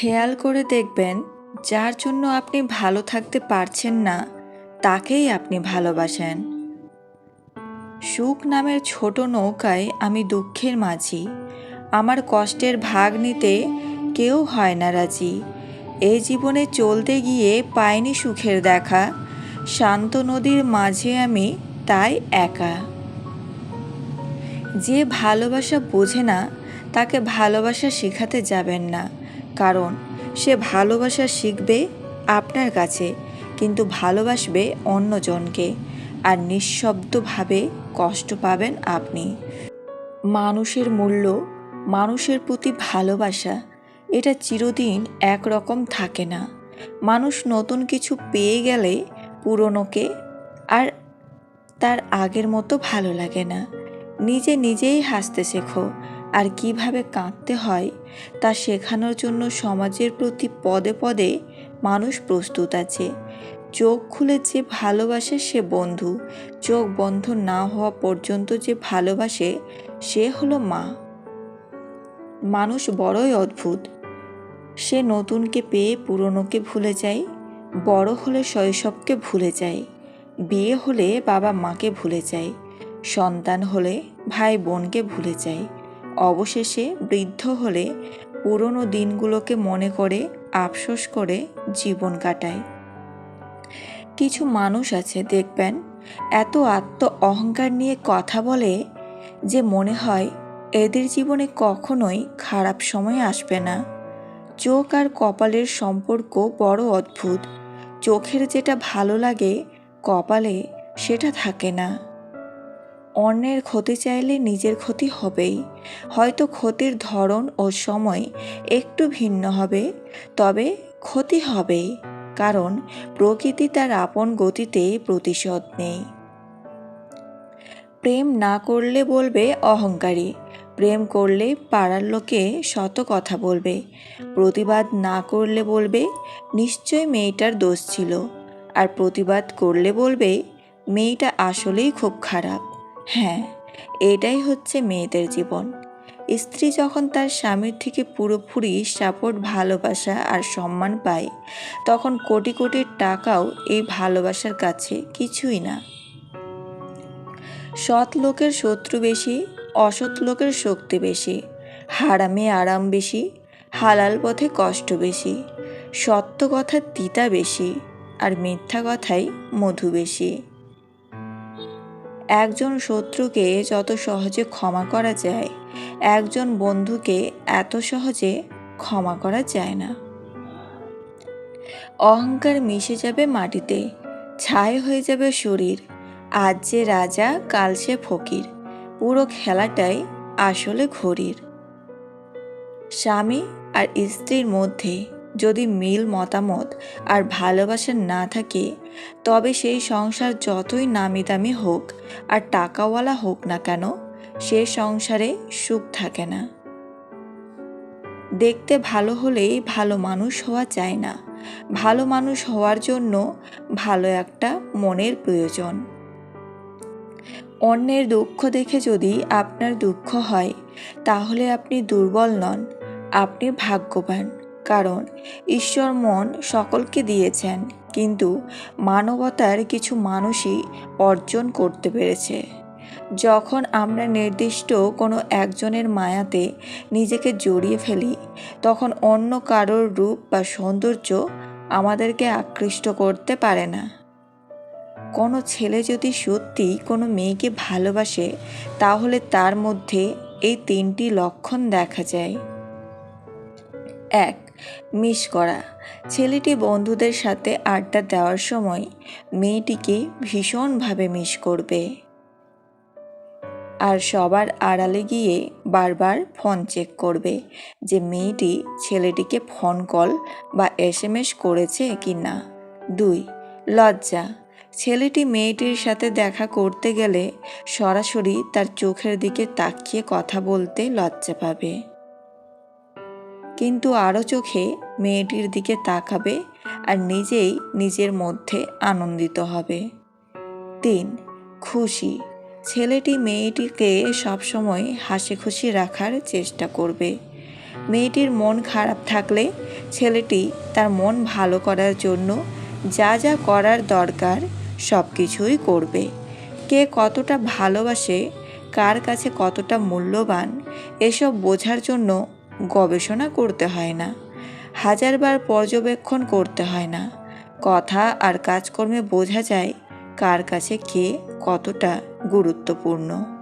খেয়াল করে দেখবেন, যার জন্য আপনি ভালো থাকতে পারছেন না, তাকেই আপনি ভালোবাসেন। সুখ নামের ছোট নৌকায় আমি দুঃখের মাঝি। আমার কষ্টের ভাগ নিতে কেউ হয় না রাজি। এই জীবনে চলতে গিয়ে পাইনি সুখের দেখা। শান্ত নদীর মাঝে আমি তাই একা। যে ভালোবাসা বোঝে না, তাকে ভালোবাসা শেখাতে যাবেন না। কারণ সে ভালোবাসা শিখবে আপনার কাছে, কিন্তু ভালোবাসবে অন্যজনকে আর নিঃশব্দভাবে কষ্ট পাবেন আপনি। মানুষের মূল্য, মানুষের প্রতি ভালোবাসা, এটা চিরদিন একরকম থাকে না। মানুষ নতুন কিছু পেয়ে গেলে পুরনোকে আর তার আগের মতো ভালো লাগে না। নিজে নিজেই হাসতে শেখো। আর কীভাবে কাঁদতে হয় তা শেখানোর জন্য সমাজের প্রতি পদে পদে মানুষ প্রস্তুত আছে। চোখ খুলে যে ভালোবাসে সে বন্ধু, চোখ বন্ধ না হওয়া পর্যন্ত যে ভালোবাসে সে হলো মা। মানুষ বড়ই অদ্ভুত। সে নতুনকে পেয়ে পুরনোকে ভুলে যায়, বড় হলে শৈশবকে ভুলে যায়, বিয়ে হলে বাবা মাকে ভুলে যায়, সন্তান হলে ভাই বোনকে ভুলে যায় অবশেষে বৃদ্ধ হলে পুরনো দিনগুলোকে মনে করে, আফসোস করে জীবন কাটায়। কিছু মানুষ আছে, দেখবেন, এত আত্ম অহংকার নিয়ে কথা বলে যে মনে হয় এদের জীবনে কখনোই খারাপ সময় আসবে না। চোখ আর কপালের সম্পর্ক বড় অদ্ভুত। চোখের যেটা ভালো লাগে, কপালে সেটা থাকে না। অন্যের ক্ষতি চাইলে নিজের ক্ষতি হবেই। হয়তো ক্ষতির ধরন ও সময় একটু ভিন্ন হবে, তবে ক্ষতি হবেই, কারণ প্রকৃতি তার আপন গতিতে প্রতিশোধ নেই। প্রেম না করলে বলবে অহংকারী, প্রেম করলে পাড়ার লোকে শত কথা বলবে, প্রতিবাদ না করলে বলবে নিশ্চয় মেয়েটার দোষ ছিল, আর প্রতিবাদ করলে বলবে মেয়েটা আসলেই খুব খারাপ। হ্যাঁ এটাই হচ্ছে মেয়েদের জীবন। স্ত্রী যখন তার স্বামীর থেকে পুরোপুরি সাপোর্ট, ভালোবাসা আর সম্মান পায়, তখন কোটি কোটি টাকাও এই ভালোবাসার কাছে, কিছুই না। সৎ লোকের শত্রু বেশি, অসৎ লোকের শক্তি বেশি, হারামে আরাম বেশি, হালাল পথে কষ্ট বেশি, সত্য কথা তিতা বেশি আর মিথ্যা কথাই মধু বেশি। একজন শত্রুকে যত সহজে ক্ষমা করা যায়, একজন বন্ধুকে এত সহজে ক্ষমা করা যায় না। অহংকার মিশে যাবে মাটিতে, ছাই হয়ে যাবে শরীর। আজ যে রাজা, কাল সে ফকির। পুরো খেলাটাই আসলে ঘড়ির। স্বামী আর স্ত্রীর মধ্যে যদি মিল মতামত আর ভালোবাসা না থাকে, তবে সেই সংসার যতই নামি দামি হোক আর টাকাওয়ালা হোক না কেন, সে সংসারে সুখ থাকে না। দেখতে ভালো হলেই ভালো মানুষ হওয়া যায় না। ভালো মানুষ হওয়ার জন্য ভালো একটা মনের প্রয়োজন। অন্যের দুঃখ দেখে যদি আপনার দুঃখ হয়, তাহলে আপনি দুর্বল নন, আপনি ভাগ্যবান। কারণ ঈশ্বর মন সকলকে দিয়েছেন, কিন্তু মানবতার কিছু মানুষই অর্জন করতে পেরেছে। যখন আমরা নির্দিষ্ট কোনো একজনের মায়াতে নিজেকে জড়িয়ে ফেলি, তখন অন্য কারোর রূপ বা সৌন্দর্য আমাদেরকে আকৃষ্ট করতে পারে না। কোনো ছেলে যদি সত্যি কোনো মেয়েকে ভালোবাসে, তাহলে তার মধ্যে এই তিনটি লক্ষণ দেখা যায়। এক মিস করা। ছেলেটি বন্ধুদের সাথে আড্ডা দেওয়ার সময় মেয়েটিকে ভীষণভাবে মিস করবে। আর সবার আড়ালে গিয়ে বারবার ফোন চেক করবে যে মেয়েটি ছেলেটিকে ফোন কল বা এস করেছে কি না দুই, লজ্জা। ছেলেটি মেয়েটির সাথে দেখা করতে গেলে সরাসরি তার চোখের দিকে তাকিয়ে কথা বলতে লজ্জা পাবে। কিন্তু আরও চোখে মেয়েটির দিকে তাকাবে আর নিজেই নিজের মধ্যে আনন্দিত হবে। তিন, খুশি। ছেলেটি মেয়েটিকে সবসময় হাসি খুশি রাখার চেষ্টা করবে। মেয়েটির মন খারাপ থাকলে ছেলেটি তার মন ভালো করার জন্য যা যা করার দরকার সব কিছুই করবে। কে কতটা ভালোবাসে, কার কাছে কতটা মূল্যবান, এসব বোঝার জন্য গবেষণা করতে হয় না। হাজারবার পর্যবেক্ষণ করতে হয় না। কথা আর কাজকর্মে বোঝা যায় কার কাছে কে কতটা গুরুত্বপূর্ণ।